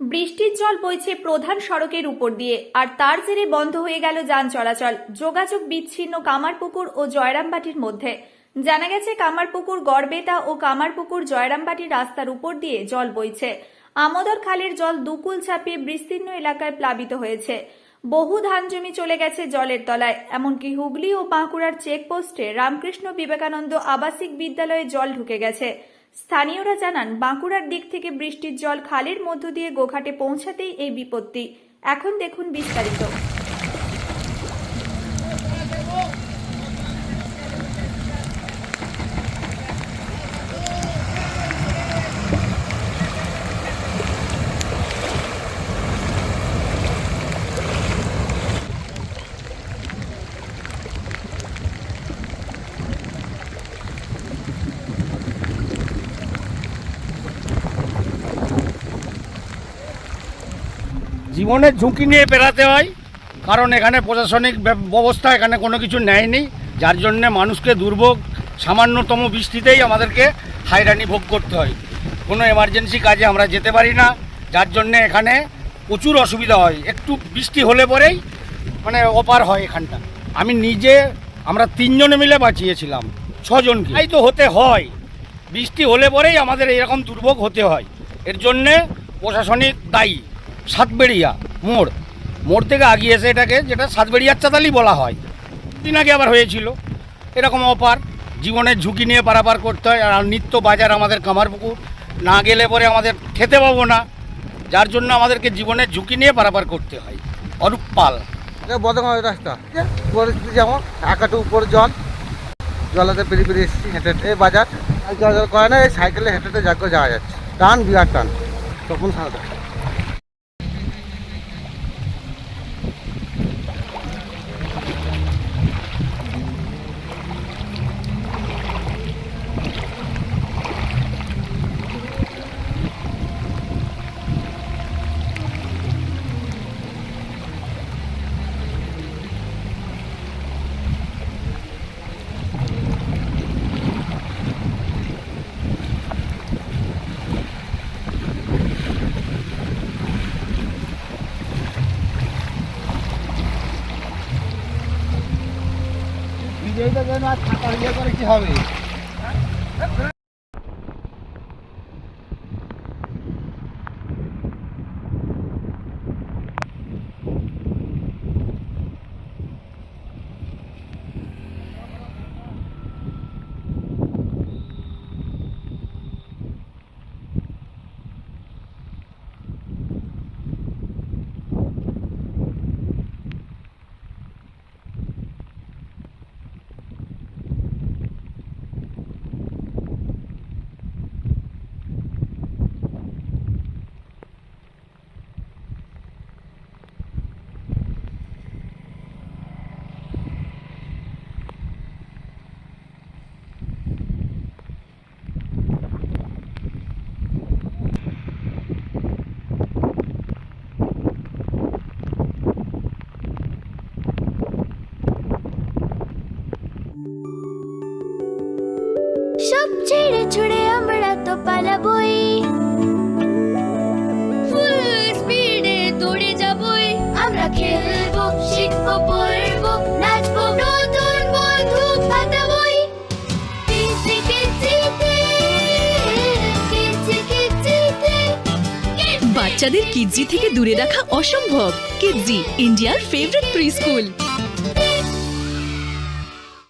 বৃষ্টির জল বইছে প্রধান সড়কের উপর দিয়ে, আর তার জেরে বন্ধ হয়ে গেল যান চলাচল। যোগাযোগ বিচ্ছিন্ন কামারপুকুর ও জয়রামবাটির মধ্যে। জানা গেছে, কামারপুকুর গড়বেতা ও কামারপুকুর জয়রামবাটি রাস্তার উপর দিয়ে জল বইছে। আমোদর খালের জল দুকুল ছাপিয়ে বিস্তীর্ণ এলাকায় প্লাবিত হয়েছে। বহু ধান জমি চলে গেছে জলের তলায়। এমনকি হুগলি ও বাঁকুড়ার চেকপোস্টে রামকৃষ্ণ বিবেকানন্দ আবাসিক বিদ্যালয়ে জল ঢুকে গেছে। স্থানীয়রা জানান, বাঁকুড়ার দিক থেকে বৃষ্টির জল খালের মধ্য দিয়ে গোঘাটে পৌঁছাতেই এই বিপত্তি। এখন দেখুন বিস্তারিত। জীবনের ঝুঁকি নিয়ে পেরাতে হয়, কারণ এখানে প্রশাসনিক ব্যবস্থা এখানে কোনো কিছু নেয়নি। যার জন্যে মানুষকে দুর্ভোগ, সামান্যতম বৃষ্টিতেই আমাদেরকে হাইরানি ভোগ করতে হয়। কোনো এমার্জেন্সি কাজে আমরা যেতে পারি না। যার জন্যে এখানে প্রচুর অসুবিধা হয়। একটু বৃষ্টি হলে পরেই মানে ওপার হয় এখানটা। আমি নিজে, আমরা তিনজনে মিলে বাঁচিয়েছিলাম, ছজনকে। তাই তো হতে হয়। বৃষ্টি হলে পরেই আমাদের এরকম দুর্ভোগ হতে হয়। এর জন্যে প্রশাসনিক দায়ী। সাতবেড়িয়া, মোড়। মোড় থেকে আগিয়ে এসে এটাকে যেটা সাতবেড়িয়ার চাতালি বলা হয়। দিন আগে আবার হয়েছিল। এরকম অপার, জীবনের ঝুঁকি নিয়ে পারাপার করতে হয়। আর নিত্য বাজার আমাদের কামারপুকুর না গেলে পরে আমাদের খেতে পাবো না। যার জন্য আমাদেরকে জীবনের ঝুঁকি নিয়ে পারাপার করতে হয়। অরূপ পাল। এটা বদমাই রাস্তা পরিস্থিতি যেমন একাটু উপরে জল। জলেতে পেরিয়ে পেরিয়ে এসেছি, হেঁটে হেঁটে। বাজার। জল করে না, এই সাইকেলে হেঁটে হেঁটে যা করে যাওয়া যাচ্ছে। টান, বিরাট টান। তখন সারা বিজয়ীটা যেন আর থাকা ইয়ে করে কি হবে? ছেড়ে ছুড়ে আমরা তো পালাবই। ফুল বাচ্চাদের কিডজি থেকে দূরে রাখা অসম্ভব। কিডজি ইন্ডিয়ার ফেভারিট প্রি স্কুল